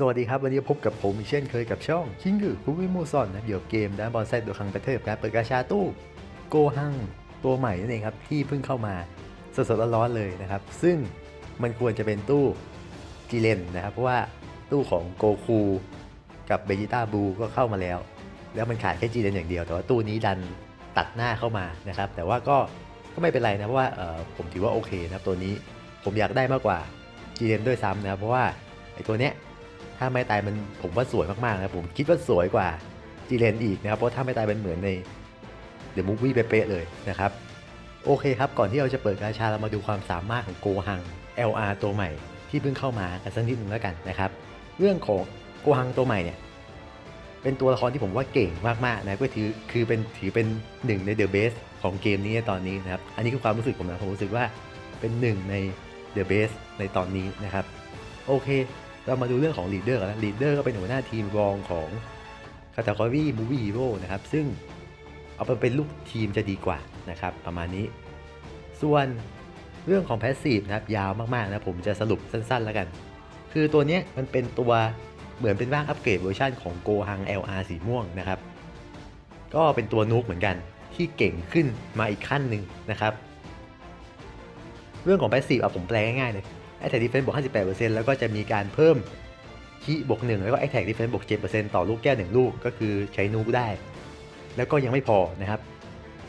สวัสดีครับ วันนี้พบกับผมอีกเช่นเคยกับช่องชิงกือคุวิมูซอนนะเดี๋ยวเกมด้านบอลไซด์โดยคังประเทศการเปิดกาชาตู้โกฮังตัวใหม่นั่นเองครับ ที่เพิ่งเข้ามาสดๆร้อนๆเลยนะครับ ซึ่งมันควรจะเป็นตู้จีเลนนะครับ เพราะว่าตู้ของโกคูกับเบจิต้าบูก็เข้ามาแล้ว แล้วมันขาดแค่จีเลนอย่างเดียว แต่ว่าตู้นี้ดันตัดหน้าเข้ามานะครับ แต่ว่าก็ก็ไม่เป็นไรนะเพราะว่าเอ่อผมถือว่าโอเคนะครับตัวนี้ผมอยากได้มากกว่าจีเลนด้วยซ้ำนะครับเพราะว่าไอ้ตัวเนี้ย ถ้าไม่ตายมันผมว่าสวยมากๆนะผมคิดว่าสวยกว่าจีเลนอีกนะครับเพราะถ้าไม่ตายเป็นเหมือนในเดอะมูฟวี่เป๊ะเลยนะครับโอเคครับ ก่อนที่เราจะเปิดกาชาเรามาดูความสามารถของโกฮัง LR ตัวใหม่ที่เพิ่งเข้ามากันสักนิดนึงแล้วกันนะครับ เรื่องของโกฮังตัวใหม่เนี่ยเป็นตัวละครที่ผมว่าเก่งมากๆนะก็ถือคือเป็นถือเป็นหนึ่งในเดอะเบสของเกมนี้ตอนนี้นะครับ อันนี้คือความรู้สึกผมนะผมรู้สึกว่าเป็นหนึ่งในเดอะเบสในตอนนี้นะครับ โอเค เรามาดูเรื่องของลีดเดอร์กันนะลีดเดอร์ก็เป็นหัวหน้าทีมรองของคาตา g o รี่มูวี่ฮีโร่นะครับ ซึ่งเอาไปเป็นลูกทีมจะดีกว่านะครับ ประมาณนี้ ส่วนเรื่องของแพสซีฟนะครับ ยาวมากๆนะผมจะสรุปสั้นๆแล้วกัน คือตัวนี้มันเป็นตัวเหมือนเป็นร่างอัปเกรดเวอร์ชันของโกฮัง LR สีม่วงนะครับ ก็เป็นตัวนุกเหมือนกันที่เก่งขึ้นมาอีกขั้นหนึ่งนะครับ เรื่องของแพสซีฟเอาผมแปลง่ายๆเลย แอ t แทกดิเฟนซ์บวก58%แล้วก็จะมีการเพิ่มคีบวก1แล้วก็แอ t แทกดิเฟนซ์บวก7%ต่อลูกแก้ว 1 ลูกก็คือใช้นูกได้ แล้วก็ยังไม่พอนะครับ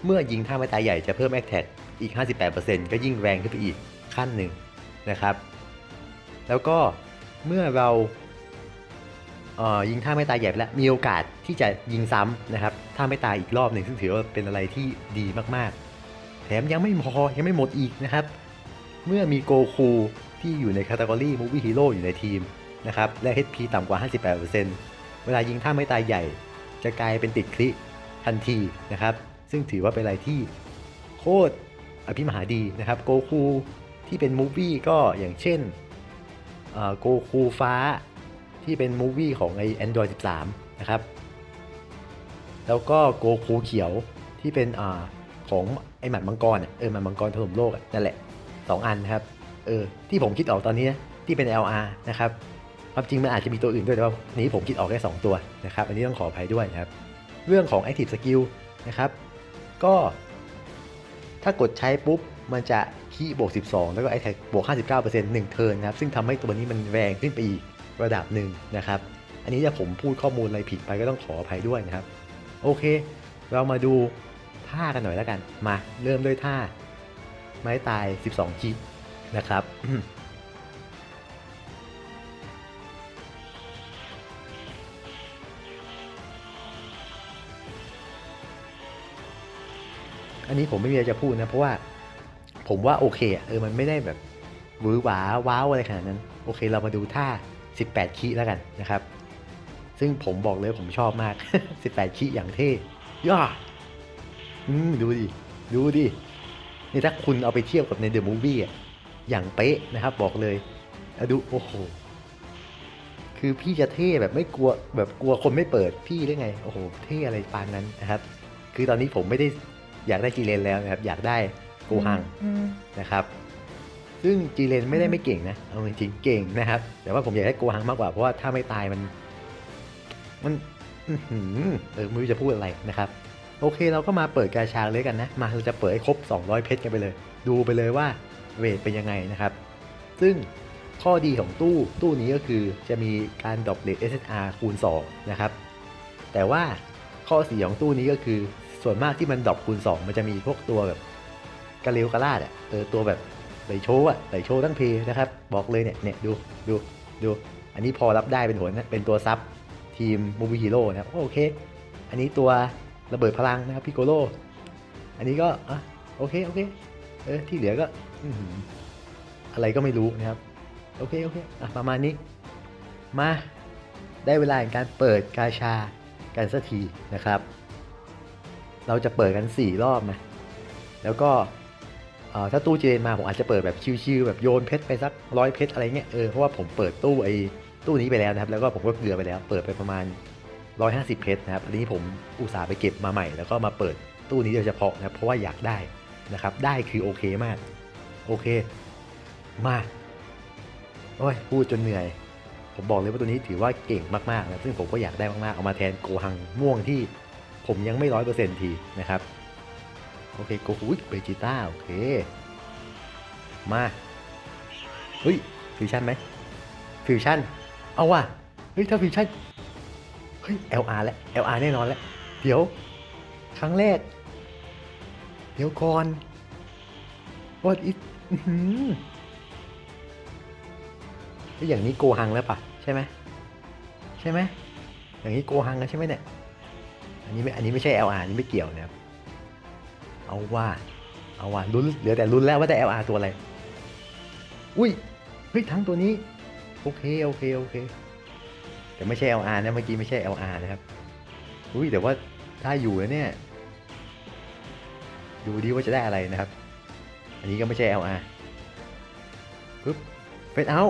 เมื่อยิงท่าไม้ตายใหญ่จะเพิ่มแอ t แทกอีก 58%ก็ยิ่งแรงขึ้นไปอีกขั้นหนึ่งนะครับ แล้วก็เมื่อเราเอ่อยิงท่าไม่ตายใหญ่ไปแล้วมีโอกาสที่จะยิงซ้ำนะครับถ้าไม่ตายอีกรอบหนึ่งซึ่งถือว่าเป็นอะไรที่ดีมากๆ แถมยังไม่พอยังไม่หมดอีกนะครับ เมื่อมีโกคู ที่อยู่ในคาตากรีมูวี่ฮีโร่อยู่ในทีมนะครับและ HP ต่ำกว่า 58%เวลายิงท่าไม่ตายใหญ่ จะกลายเป็นติดคลิทันทีนะครับ ซึ่งถือว่าเป็นอะไรที่โคตรอภิมหาดีนะครับโกคูที่เป็นมูวี่ก็อย่างเช่นโกคูฟ้าที่เป็นมูวี่ของไอ Android 13 นะครับ แล้วก็โกคูเขียวที่เป็นอของไอหมัดมังกรเออหมัดมังกรถล่มโลกนั่นแหละสองอันนะครับ เออที่ผมคิดออกตอนนี้นะที่เป็น LR นะครับความจริงมันอาจจะมีตัวอื่นด้วยแต่ว่านี้ผมคิดออกแค่2ตัวนะครับอันนี้ต้องขออภัยด้วยนะครับ เรื่องของ Active Skill นะครับ ก็ถ้ากดใช้ปุ๊บมันจะคีบวก 12 แล้วก็ Attack บวก 59% 1 เทิร์นนะครับ ซึ่งทำให้ตัวนี้มันแรงขึ้นไปอีกระดับหนึ่งนะครับ อันนี้ถ้าผมพูดข้อมูลอะไรผิดไปก็ต้องขออภัยด้วยนะครับ โอเค เรามาดูท่ากันหน่อยแล้วกัน มาเริ่มด้วยท่า ไม้ตาย 12กิ นะครับอันนี้ผมไม่มีอะไรจะพูดนะ เพราะว่าผมว่าโอเคเออมันไม่ได้แบบวือหวาว้าวอะไรขนาดนั้น โอเคเรามาดูท่า 18 คีแล้วกันนะครับ ซึ่งผมบอกเลยผมชอบมาก 18 คีอย่างเท่ย่าอืมดูดิ ดูดิ นี่ถ้าคุณเอาไปเทียบกับในเดอะมูฟวี่อะ อย่างเป๊ะนะครับบอกเลยแล้วดูโอ้โหคือพี่จะเท่แบบไม่กลัวแบบกลัวคนไม่เปิดพี่ได้ไง โอ้โหเท่อะไรปานนั้นนะครับ คือตอนนี้ผมไม่ได้อยากได้จีเลนแล้วนะครับ อยากได้โกฮังนะครับ ซึ่งจีเลนไม่ได้ไม่เก่งนะเอาจริงๆเก่งนะครับ แต่ว่าผมอยากได้โกฮังมากกว่าเพราะว่าถ้าไม่ตายมัน มันอื้อหือเออไม่รู้จะพูดอะไรนะครับ โอเคเราก็มาเปิดกาชาเลยกันนะ มาเราจะเปิดให้ครบ 200 เพชรกันไปเลย ดูไปเลยว่า เวทเป็นยังไงนะครับ ซึ่งข้อดีของตู้ตู้นี้ก็คือจะมีการดรอปเลท SSR คูณ 2 นะครับ แต่ว่าข้อเสียของตู้นี้ก็คือส่วนมากที่มันดรอปคูณ 2 มันจะมีพวกตัวแบบกระเลวกระลาดอะเออตัวแบบไหลโชว์อะไหลโชว์ทั้งเพนะครับ บอกเลยเนี่ยเนี่ยดูดูดูอันนี้พอรับได้เป็นหัวนะเป็นตัวซับทีมมูวี่ฮีโร่นะครับโอเค อันนี้ตัวระเบิดพลังนะครับพิโกโลอันนี้ก็อะโอเคโอเคเออที่เหลือก็ อะไรก็ไม่รู้นะครับ โอเค โอเคอะประมาณนี้ มา ได้เวลาแห่งการเปิดกาชากันสักทีนะครับ เราจะเปิดกัน 4 รอบนะ แล้วก็ถ้าตู้เจนมาผมอาจจะเปิดแบบชิวๆแบบโยนเพชรไปสักร้อยเพชรอะไรเงี้ยเออเพราะว่าผมเปิดตู้ไอ้ตู้นี้ไปแล้วนะครับ แล้วก็ผมก็เกลือไปแล้ว เปิดไปประมาณ 150 เพชรนะครับ อันนี้ผมอุตส่าห์ไปเก็บมาใหม่ แล้วก็มาเปิดตู้นี้โดยเฉพาะนะเพราะว่าอยากได้นะครับ ได้คือโอเคมาก โอเค มา โอ้ย พูดจนเหนื่อย ผมบอกเลยว่าตัวนี้ถือว่าเก่งมากๆนะ ซึ่งผมก็อยากได้มากๆ เอามาแทนโกหังม่วงที่ผมยังไม่ร้อยเปอร์เซ็นต์ทีนะครับ โอเค โกคุยเบจิต้า โอเค มา เฮ้ย ฟิวชั่นไหม ฟิวชั่น เอาว่ะ เฮ้ย ถ้าฟิวชั่น เฮ้ย LR แล้ว LR แน่นอนแล้ว เดี๋ยว ครั้งแรก เดี๋ยวก่อน what is อื้ออย่างนี้โกหังแล้วปะใช่ไหมใช่ไหมอย่างนี้โกหังแล้วใช่ไหมเนี่ยอันนี้ไม่อันนี้ไม่ใช่ LR อันนี้ไม่เกี่ยวนะครับเอาว่าเอาว่าลุ้นเหลือแต่ลุ้นแล้วว่าได้ LR ตัวอะไรอุ้ยเฮ้ยทั้งตัวนี้โอเคโอเคโอเคแต่ไม่ใช่ LR นะเมื่อกี้ไม่ใช่ LR นะครับอุ้ยแต่ว่าถ้าอยู่แล้วเนี่ยดูดีว่าจะได้อะไรนะครับ นนี้ก็ไม่ใช่ LR ปึ๊บเฟดเอา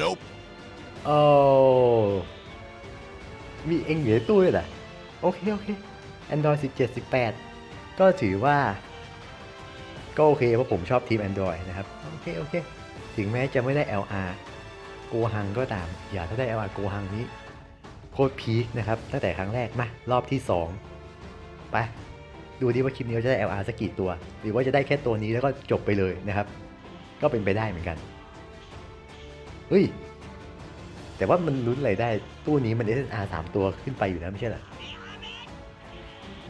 Nope. โอ้มีเองอยู่ในตู้ด้วยเหรอโอเค โอเค Android 17 18 ก็ถือว่า ก็โอเค เพราะผมชอบทีม Android นะครับ โอเค โอเค ถึงแม้จะไม่ได้ LR โกหังก็ตาม อย่าถ้าได้ LR โกหังนี้โคตรพีคนะครับ ตั้งแต่ครั้งแรกมา รอบที่ 2 ไป ดูดิว่าคลิปนี้เราจะได้ LR สักกี่ตัว หรือว่าจะได้แค่ตัวนี้แล้วก็จบไปเลยนะครับ ก็เป็นไปได้เหมือนกันเฮ้ย แต่ว่ามันลุ้นอะไรได้ ตู้นี้มัน SSR 3 ตัวขึ้นไปอยู่แล้วไม่ใช่เหรอ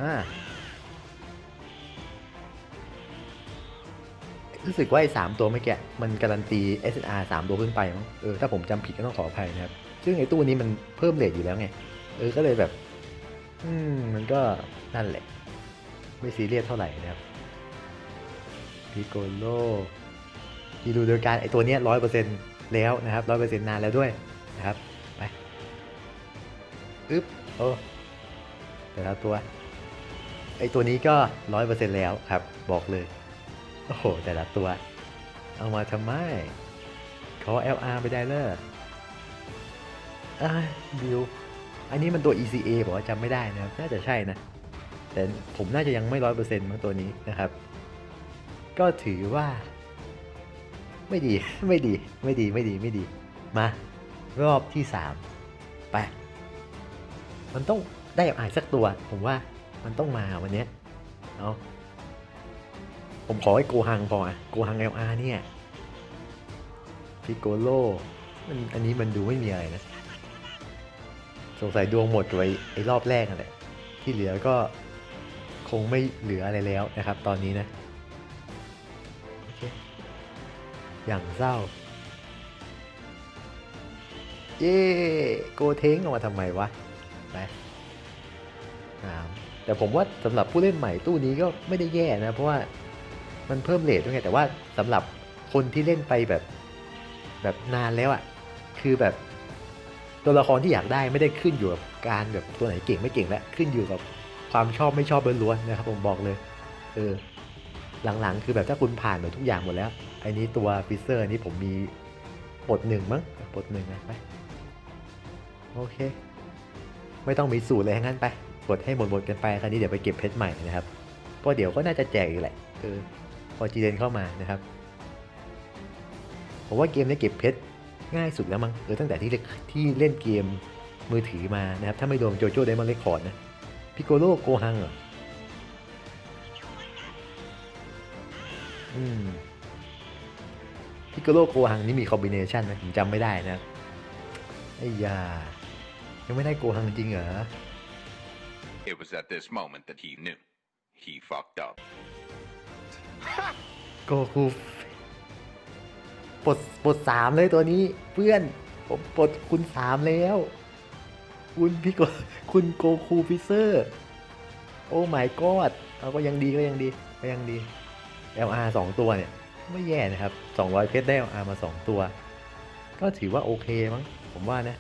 อ่ารู้สึกว่าไอ้สามตัวเมื่อกี้มันการันตี SSR 3 ตัวขึ้นไปมั้งเออถ้าผมจำผิดก็ต้องขออภัยนะครับ ซึ่งไอ้ตู้นี้มันเพิ่มเลทอยู่แล้วไง เออก็เลยแบบ อืมมันก็นั่นแหละ ไม่ซีเรียสเท่าไหร่นะครับพิโกโลฮีรูเดอการไอตัวเนี้ยร้อยเปอร์เซ็นต์แล้วนะครับร้อยเปอร์เซ็นต์นานแล้วด้วยนะครับไปอึ๊บโอ้แต่ละตัวไอตัวนี้ก็ร้อยเปอร์เซ็นต์แล้วครับ บอกเลยโอ้โหแต่ละตัว เอามาทำไมขอ LR ไปได้เลยอ่าดิวอันนี้มันตัว ECA บอกว่าจำไม่ได้นะครับน่าจะใช่นะ แต่ผมน่าจะยังไม่ร้อยเปอร์เซ็นต์มั้งตัวนี้นะครับ ก็ถือว่า ไม่ดีไม่ดีไม่ดีไม่ดีไม่ดี มารอบที่สามไปมันต้องได้อ่านสักตัว ผมว่ามันต้องมาวันเนี้ยเอาะผมขอให้โกหังพออะโกหัง LR เนี่ยพิโกโลมันอันนี้มันดูไม่มีอะไรนะ สงสัยดวงหมดไว้ไอ้รอบแรกนั่นแหละที่เหลือก็ คงไม่เหลืออะไรแล้วนะครับ ตอนนี้นะโอเคอย่างเศร้า เย้โกเท้งออกมาทำไมวะไปสามแต่ผมว่าสำหรับผู้เล่นใหม่ตู้นี้ก็ไม่ได้แย่นะ เพราะว่ามันเพิ่มเลทด้วยไงแต่ว่าสำหรับคนที่เล่นไปแบบแบบนานแล้วอะ่ะ คือแบบตัวละครที่อยากได้ไม่ได้ขึ้นอยู่กับการแบบตัวไหนเก่งไม่เก่งแล้วขึ้นอยู่กับ ความชอบไม่ชอบล้วนๆนะครับผมบอกเลยเออหลังๆ คือแบบถ้าคุณผ่านหมดทุกอย่างหมดแล้วไอ้นี้ตัวฟิเซอร์นี่ผมมีปลดหนึ่งมั้งปลดหนึ่งนะไปโอเค ไม่ต้องมีสูตรเลยงั้นไปกดให้หมดหมดกันไปคราวนี้เดี๋ยวไปเก็บเพชรใหม่นะครับเพราะเดี๋ยวก็น่าจะแจกอีกแหละเออพอจีเดนเข้ามานะครับผมว่าเกมนี้เก็บเพชรง่ายสุดแล้วมั้งเออตั้งแต่ที่เล่นที่เล่นเกมมือถือมานะครับถ้าไม่รวมโจโจ้ไดมอนเลคคอร์ดนะ พิโกโลโกฮังเหรออืมพิโกโลโกฮังนี่มีคอมบิเนชันไหมผมจำไม่ได้นะไอ้ยา ยังไม่ได้โกฮังจริงเหรอ It was at this moment that he knew. He fucked up. โกคูปลดปลดสามเลยตัวนี้ เพื่อนผมปลดคุณสามแล้ว คุณพี่โกคุณโกคูฟิเซอร์ โอ้ my god เอาก็ยังดีก็ยังดีก็ยังดี LR สองตัวเนี่ย ไม่แย่นะครับ 200 เพชรได้ LR มา 2 ตัว ก็ถือว่าโอเคมั้ง ผมว่านะ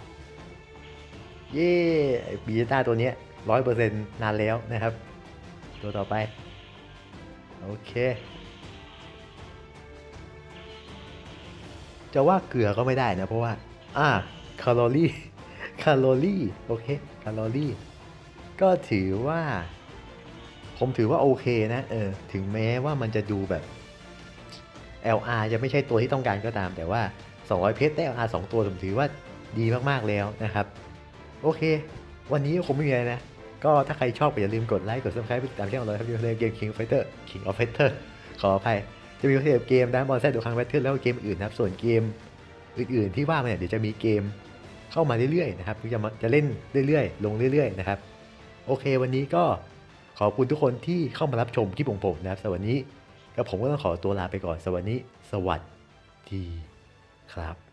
เย่บีเจต้าตัวเนี้ยร้อยเปอร์เซ็นต์นานแล้วนะครับ ตัวต่อไป โอเค จะว่าเกลือก็ไม่ได้นะ เพราะว่า อ่าแคลอรี่ แคลอรี่โอเคแคลอรี่ก็ถือว่า ผมถือว่าโอเคนะเออถึงแม้ว่ามันจะดูแบบ LR จะไม่ใช่ตัวที่ต้องการก็ตาม แต่ว่า 200 เพชรได้ LR 2 ตัวผมถือว่าดีมากๆแล้วนะครับ โอเค วันนี้ก็คงไม่มีอะไรนะ ก็ถ้าใครชอบก็อย่าลืมกดไลค์กด subscribe ไปติดตามช่องเราครับอยู่ในเกม King of Fighter King of Fighter ขออภัยจะมีเกมด้านบอลแซดดูครั้งแบทเทิลแล้วก็เกมอื่นนะครับ ส่วนเกมอื่นๆที่ว่ามาเนี่ยเดี๋ยวจะมีเกม เข้ามาเรื่อยๆนะครับจะมาจะเล่นเรื่อยๆ ลงเรื่อยๆนะครับโอเค วันนี้ก็ขอบคุณทุกคนที่เข้ามารับชมคลิปของผมนะครับสวัสดีกับผมก็ต้องขอตัวลาไปก่อนสวัสดีสวัสดีครับ